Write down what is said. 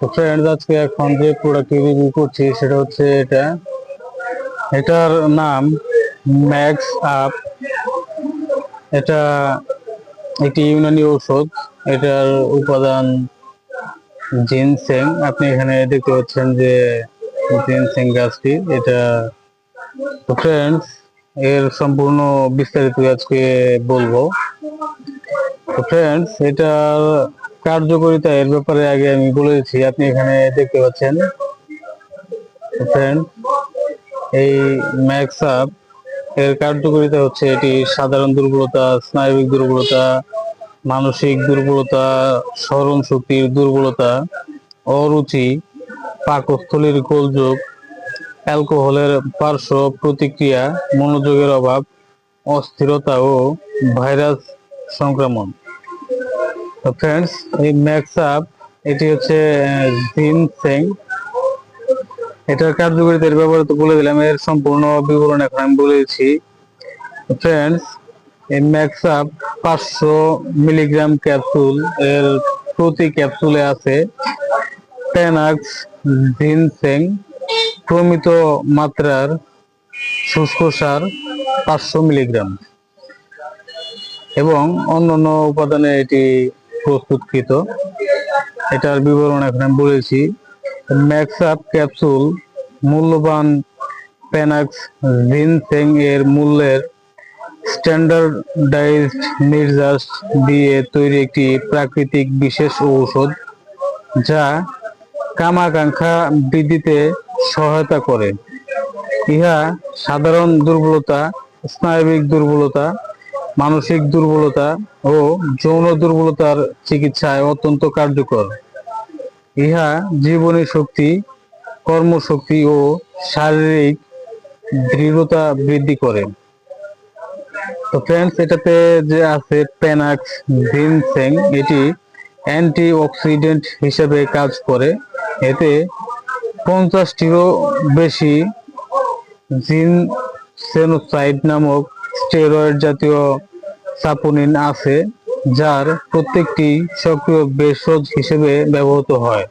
তো ফ্রেন্ডস আজকে এখন যে প্রোডাক্ট রিভিউ করছি সেটা হচ্ছে এটা। এটার নাম ম্যাক্স আপ এটা একটি ইউনানি ঔষধ। এটার উপাদান জিনসেং। আপনি এখানে দেখতে পাচ্ছেন যে জিনসেং গাছটি। এটা তো ফ্রেন্ডস এর সম্পূর্ণ বিস্তারিত আজকে বলব। তো ফ্রেন্ডস এটার কার্যকারিতা এর ব্যাপারে আগে আমি বলেছি আপনি এখানে দেখতে পাচ্ছেন ফ্রেন্ড এই ম্যাক্স আপ এর কার্যকারিতা হচ্ছে এটি সাধারণ দুর্বলতা, স্নায়বিক দুর্বলতা, মানসিক দুর্বলতা, স্মরণ শক্তির দুর্বলতা, অরুচি, পাকস্থলীর গোলযোগ, অ্যালকোহলের পার্শ্ব প্রতিক্রিয়া, মনোযোগের অভাব, অস্থিরতা ও ভাইরাস সংক্রমণ। তো ফ্রেন্ডস এই ম্যাক্স আপ এটি হচ্ছে জিনসেং এটার কার্যকারিতার ব্যাপারে তো বলে দিলাম, এর সম্পূর্ণ বিবরণ এখন আমি বলেছি ফ্রেন্ডস এই ম্যাক্স আপ পাঁচশো মিলিগ্রাম ক্যাপসুল, এর প্রতি ক্যাপসুলে আছে টেনাক্স জিনসেং প্রমিত মাত্রার শুষ্ক সার পাঁচশো মিলিগ্রাম। এবং অন্যান্য উপাদানে এটি প্রস্তুতকৃত। এটার বিবরণ এখন আমি বলেছি। ম্যাক্স আপ ক্যাপসুল মূল্যবান প্যানাক্স জিনসেং এর মূল্যের স্ট্যান্ডার্ডাইজড নির্যাস দিয়ে তৈরি একটি প্রাকৃতিক বিশেষ ঔষধ, যা কামাকাঙ্ক্ষা বৃদ্ধিতে সহায়তা করে। ইহা সাধারণ দুর্বলতা, স্নায়বিক দুর্বলতা মানসিক দুর্বলতা ও যৌন দুর্বলতার চিকিৎসায় অত্যন্ত কার্যকর। ইহা জীবনী শক্তি, কর্মশক্তি ও শারীরিক দৃঢ়তা বৃদ্ধি করে। তো ফ্রেন্ডস এটাতে যে আছে প্যানাক্স জিনসেং এটি অ্যান্টি অক্সিডেন্ট হিসেবে কাজ করে। এতে পঞ্চাশটিরও বেশি জিন সেনোসাইড নামক স্টেরয়েড জাতীয় সাপোনিন আছে যার প্রত্যেকটি সক্রিয় ভেষজ হিসেবে ব্যবহৃত হয়।